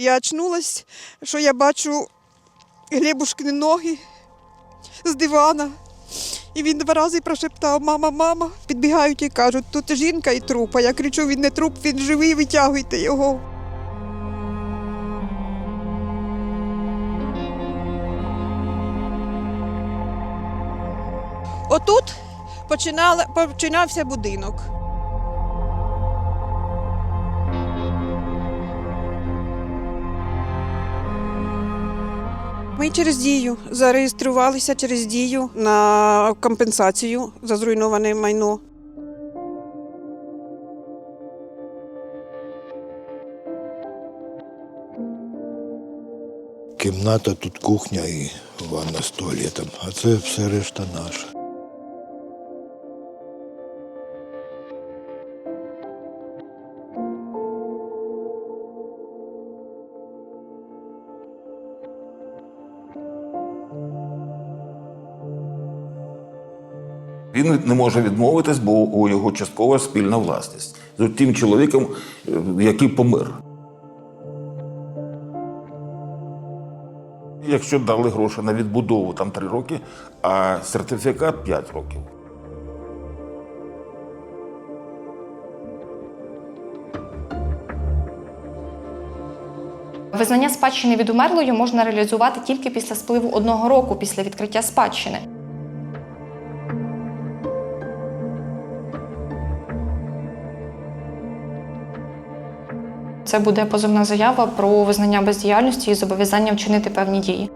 Я очнулась, що я бачу Глебушкини ноги з дивана. І він два рази прошептав Мама, мама. Підбігають і кажуть, тут жінка і труп. А я кричу, він не труп, він живий, витягуйте його. Отут починався будинок. Ми через дію зареєструвалися через дію на компенсацію за зруйноване майно. Кімната, тут кухня і ванна з туалетом, а це все решта наша. Він не може відмовитись, бо у його часткова спільна власність з тим чоловіком, е, який помер. Якщо дали гроші на відбудову там 3 роки, а сертифікат 5 років. Визнання спадщини від умерлої можна реалізувати тільки після спливу одного року після відкриття спадщини. Це буде позовна заява про визнання бездіяльності і зобов'язання вчинити певні дії.